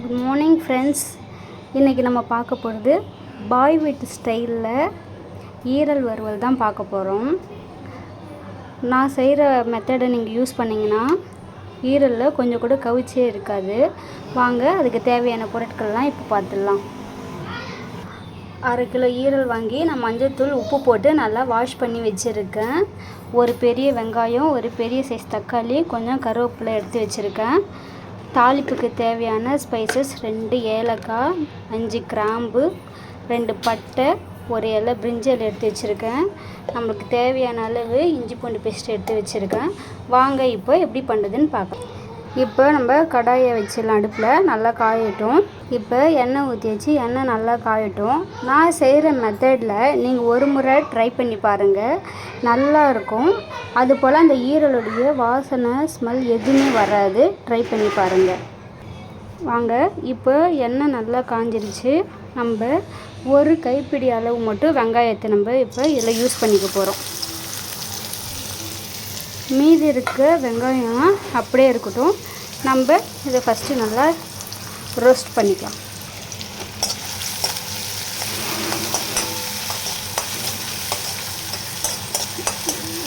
Good morning friends இன்றைக்கி நம்ம பார்க்க போகிறது பாய் வீட்டு ஸ்டைலில் ஈரல் வறுவல் தான் பார்க்க போகிறோம் நான் செய்கிற மெத்தடை நீங்கள் யூஸ் பண்ணிங்கன்னா ஈரலில் கொஞ்சம் கூட கவிச்சே இருக்காது. வாங்க அதுக்கு தேவையான பொருட்கள்லாம் இப்போ பார்த்துடலாம். அரை கிலோ ஈரல் வாங்கி நான் மஞ்சள்தூள் உப்பு போட்டு நல்லா வாஷ் பண்ணி வச்சுருக்கேன். ஒரு பெரிய வெங்காயம் ஒரு பெரிய சைஸ் தக்காளி கொஞ்சம் கருவேப்பிலை எடுத்து வச்சுருக்கேன். தாளிப்புக்கு தேவையான ஸ்பைசஸ் ரெண்டு ஏலக்காய் அஞ்சு கிராம்பு ரெண்டு பட்டை ஒரு இலை பிரிஞ்சல் எடுத்து வச்சுருக்கேன். நம்மளுக்கு தேவையான அளவு இஞ்சி பூண்டு பேஸ்ட் எடுத்து வச்சுருக்கேன். வாங்க இப்போ எப்படி பண்ணுறதுன்னு பார்க்கலாம். இப்போ நம்ம கடாயை வச்சிடலாம் அடுப்பில். நல்லா காயட்டும். இப்போ எண்ணெய் ஊற்றி வச்சு எண்ணெய் நல்லா காயட்டும். நான் செய்கிற மெத்தடில் நீங்கள் ஒரு முறை ட்ரை பண்ணி பாருங்கள் நல்லா இருக்கும். அதுபோல் அந்த ஈரலுடைய வாசனை ஸ்மெல் எதுவுமே வராது. ட்ரை பண்ணி பாருங்கள் வாங்க. இப்போ எண்ணெய் நல்லா காஞ்சிருச்சு. நம்ம ஒரு கைப்பிடி அளவு மட்டும் வெங்காயத்தை நம்ம இப்போ இதில் யூஸ் பண்ணிக்க போகிறோம் மீதி இருக்க வெங்காயம் அப்படியே இருக்கட்டும். நம்ம இதை ஃபஸ்ட்டு நல்லா ரோஸ்ட் பண்ணிக்கலாம்.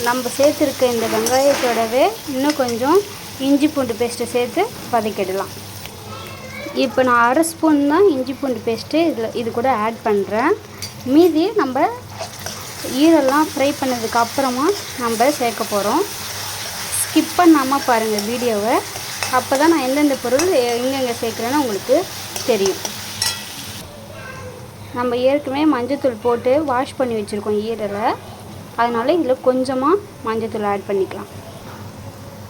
நம்ம சேர்த்துருக்க இந்த வெங்காயத்தோடவே இன்னும் கொஞ்சம் இஞ்சி பூண்டு பேஸ்ட்டு சேர்த்து வதக்கிடலாம். இப்போ நான் அரை ஸ்பூன் தான் இஞ்சி பூண்டு பேஸ்ட்டு இதில் இது கூட ஆட் பண்ணுறேன் மீதி நம்ம ஈரெல்லாம் ஃப்ரை பண்ணதுக்கு அப்புறமா நம்ம சேர்க்க போகிறோம் ஸ்கிப் பண்ணாமல் பாருங்கள் வீடியோவை. அப்போ தான் நான் எந்தெந்த பொருள் எங்கெங்கே சேர்க்குறேன்னு உங்களுக்கு தெரியும். நம்ம ஏற்கனவே மஞ்சத்தூள் போட்டு வாஷ் பண்ணி வச்சுருக்கோம் ஈரலை. அதனால் இதில் கொஞ்சமாக மஞ்சத்தூள் ஆட் பண்ணிக்கலாம்.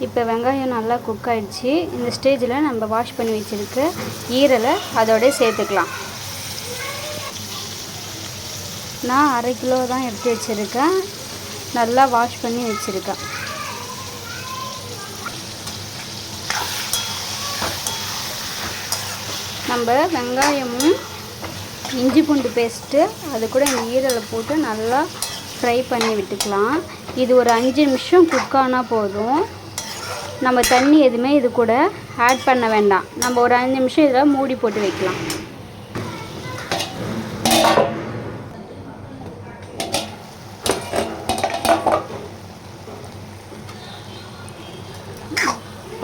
இப்போ வெங்காயம் நல்லா குக் ஆகிடுச்சு இந்த ஸ்டேஜில் நம்ம வாஷ் பண்ணி வச்சுருக்க ஈரலை அதோட சேர்த்துக்கலாம். நான் அரை கிலோ தான் எடுத்து வச்சுருக்கேன். நல்லா வாஷ் பண்ணி வச்சுருக்கேன். நம்ம வெங்காயமும் இஞ்சி பூண்டு பேஸ்ட்டு அது கூட இந்த ஈரலை போட்டு நல்லா ஃப்ரை பண்ணி விட்டுக்கலாம். இது ஒரு அஞ்சு நிமிஷம் குக் ஆனால் போதும். நம்ம தண்ணி எதுவுமே இது கூட ஆட் பண்ண வேண்டாம். நம்ம ஒரு அஞ்சு நிமிஷம் இதில் மூடி போட்டு வைக்கலாம்.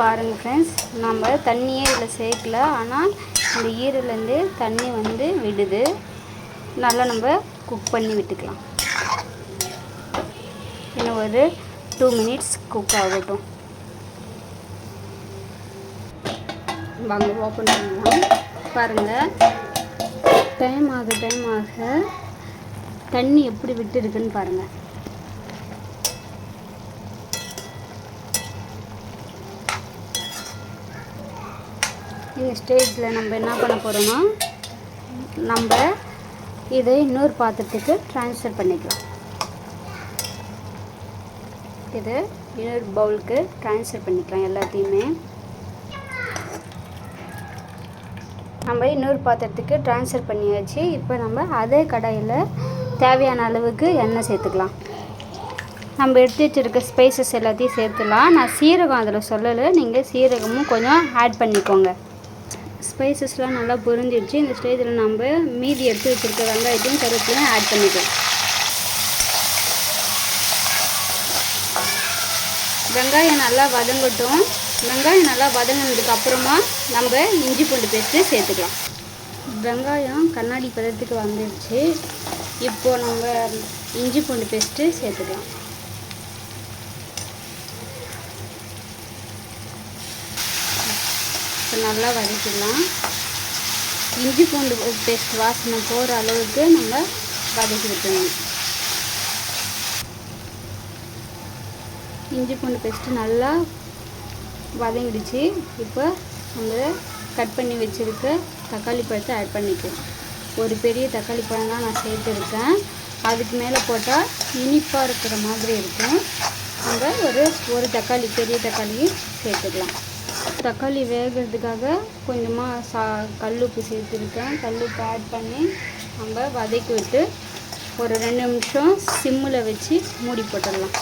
பாருங்கள் ஃப்ரெண்ட்ஸ் நம்ம தண்ணியே இதில் சேர்க்கல. ஆனால் இந்த ஈரலேருந்து தண்ணி வந்து விடுது. நல்லா நம்ம குக் பண்ணி விட்டுக்கலாம். இன்னும் ஒரு டூ மினிட்ஸ் குக் ஆகட்டும். வாங்க ஓப்பன் பண்ணலாம். பாருங்கள் டைம் ஆக டைம் ஆக தண்ணி எப்படி விட்டு இருக்குன்னு பாருங்கள் இந்த ஸ்டேஜில் நம்ம என்ன பண்ண போகிறோம்னா நம்ம இதை இன்னொரு பாத்திரத்துக்கு ட்ரான்ஸ்ஃபர் பண்ணிக்கலாம். இது இன்னொரு பவுலுக்கு ட்ரான்ஸ்ஃபர் பண்ணிக்கலாம் எல்லாத்தையுமே. நம்ம இன்னொரு பாத்திரத்துக்கு ட்ரான்ஸ்ஃபர் பண்ணியாச்சு. இப்போ நம்ம அதே கடாயில் தேவையான அளவுக்கு எண்ணெய் சேர்த்துக்கலாம். நம்ம எடுத்து வச்சுருக்க ஸ்பைசஸ் எல்லாத்தையும் சேர்த்துலாம். நான் சீரகம் அதில் சொல்லலை. நீங்கள் சீரகமும் கொஞ்சம் ஆட் பண்ணிக்கோங்க. ஸ்பைசஸ்லாம் நல்லா புரிஞ்சிடுச்சு. இந்த ஸ்டேஜில் நம்ம மீதி எடுத்து வச்சுருக்க வெங்காயத்தையும் கருவேப்பிலையும் ஆட் பண்ணிக்கலாம். வெங்காயம் நல்லா வதங்கட்டும். வெங்காயம் நல்லா வதங்கினதுக்கு அப்புறமா நம்ம இஞ்சி பூண்டு பேஸ்ட்டு சேர்த்துக்கலாம். வெங்காயம் கண்ணாடி பதத்துக்கு வந்துடுச்சு. இப்போது நம்ம இஞ்சி பூண்டு பேஸ்ட்டு சேர்த்துக்கலாம். நல்லா வதக்கிடலாம். இஞ்சி பூண்டு பேஸ்ட் வாசனை போகிற அளவுக்கு நம்ம வதக்கி விட்டுணும் இஞ்சி பூண்டு பேஸ்ட்டு நல்லா வதங்கிடுச்சு. இப்போ நம்ம கட் பண்ணி வச்சுருக்க தக்காளி பழத்தை ஆட் பண்ணிக்கலாம். ஒரு பெரிய தக்காளி பழம் தான் நான் சேர்த்துருக்கேன் அதுக்கு மேலே போட்டால் இனிப்பாக இருக்கிற மாதிரி இருக்கும். நம்ம ஒரு ஒரு தக்காளி பெரிய தக்காளியும் சேர்த்துக்கலாம். தக்காளி வேகிறதுக்காக கொஞ்சமாக சா கல்லுப்பு சேர்த்துருக்கேன். கல்லுப்பு ஆட் பண்ணி நம்ம வதக்கி விட்டு ஒரு ரெண்டு நிமிஷம் சிம்மில் வச்சு மூடி போட்டுடலாம்.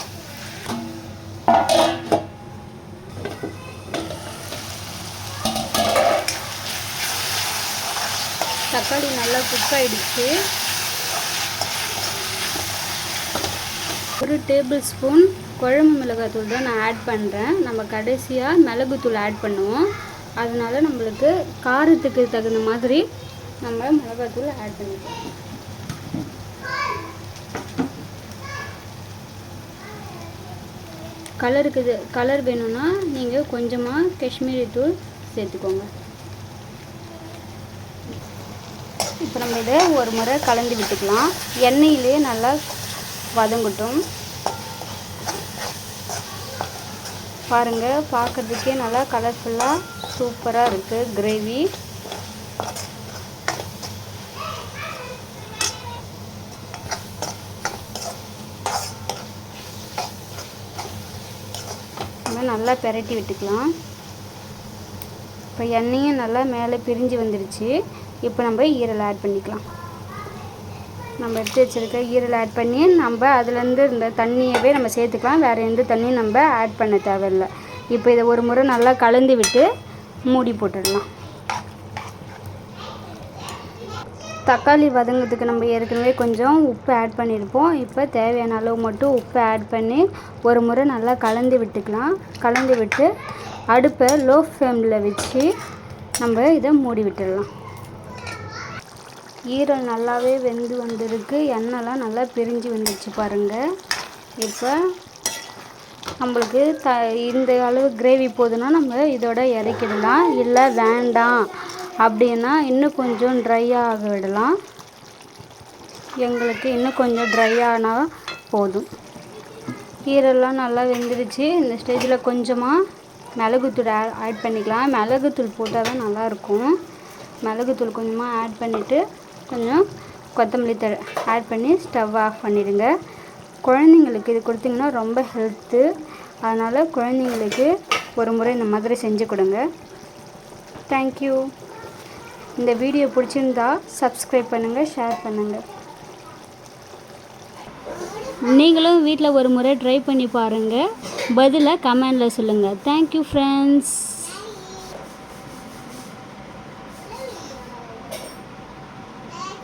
தக்காளி நல்லா குக் ஆகிடுச்சு ஒரு டேபிள் ஸ்பூன் குழம்பு மிளகாத்தூள் தான் நான் ஆட் பண்ணுறேன் நம்ம கடைசியாக மிளகுத்தூள் ஆட் பண்ணுவோம். அதனால் நம்மளுக்கு காரத்துக்கு தகுந்த மாதிரி நம்ம மிளகாத்தூள் ஆட் பண்ணிக்கலாம். கலருக்கு இது கலர் வேணும்னா நீங்கள் கொஞ்சமாக காஷ்மீரி தூள் சேர்த்துக்கோங்க. இப்போ நம்ம இதை ஒரு முறை கலந்து விட்டுக்கலாம். எண்ணெயிலே நல்லா வதங்கட்டும். பாருங்கள் பார்க்குறதுக்கே நல்லா கலர்ஃபுல்லாக சூப்பராக இருக்குது கிரேவி நல்லா பெரட்டி விட்டுக்கலாம். இப்போ எண்ணெயும் நல்லா மேலே பிரிஞ்சு வந்துடுச்சு இப்போ நம்ம ஈரல் ஆட் பண்ணிக்கலாம். நம்ம எடுத்து வச்சுருக்க ஈரல் ஆட் பண்ணி நம்ம அதுலேருந்து இந்த தண்ணியவே நம்ம சேர்த்துக்கலாம். வேறு எந்த தண்ணியும் நம்ம ஆட் பண்ண தேவையில்ல. இப்போ இதை ஒரு முறை நல்லா கலந்து விட்டு மூடி போட்டுடலாம். தக்காளி வதங்கிறதுக்கு நம்ம ஏற்கனவே கொஞ்சம் உப்பு ஆட் பண்ணியிருப்போம். இப்போ தேவையான அளவு மட்டும் உப்பு ஆட் பண்ணி ஒரு முறை நல்லா கலந்து விட்டுக்கலாம். கலந்து விட்டு அடுப்பை லோ ஃப்ளேமில் வச்சு நம்ம இதை மூடி விட்டுடலாம். ஈரல் நல்லாவே வெந்து வந்திருக்கு. எண்ணெய்லாம் நல்லா பிரிஞ்சு வந்துடுச்சு பாருங்கள் இப்போ நம்மளுக்கு த இந்த அளவு கிரேவி போதுன்னா நம்ம இதோட இறக்கிடலாம். இல்லை வேண்டாம். அப்படின்னா இன்னும் கொஞ்சம் ட்ரை ஆக விடலாம் எங்களுக்கு இன்னும் கொஞ்சம் ட்ரை ஆனால் போதும். ஈரெல்லாம் நல்லா வெந்துடுச்சு இந்த ஸ்டேஜில் கொஞ்சமாக மிளகுத்தூள் ஆ ஆட் பண்ணிக்கலாம். மிளகுத்தூள் போட்டால் தான் நல்லாயிருக்கும். மிளகுத்தூள் கொஞ்சமாக ஆட் பண்ணிவிட்டு கொஞ்சம் கொத்தமல்லி த ஆட் பண்ணி ஸ்டவ் ஆஃப் பண்ணிடுங்க. குழந்தைங்களுக்கு இது கொடுத்தீங்கன்னா ரொம்ப ஹெல்த்து அதனால் குழந்தைங்களுக்கு ஒரு முறை இந்த மாதிரி செஞ்சு கொடுங்க. தேங்க்யூ இந்த வீடியோ பிடிச்சிருந்தா சப்ஸ்கிரைப் பண்ணுங்கள் ஷேர் பண்ணுங்கள் நீங்களும் வீட்டில் ஒரு முறை ட்ரை பண்ணி பாருங்கள் பதிலாக கமெண்டில் சொல்லுங்கள் தேங்க்யூ ஃப்ரெண்ட்ஸ்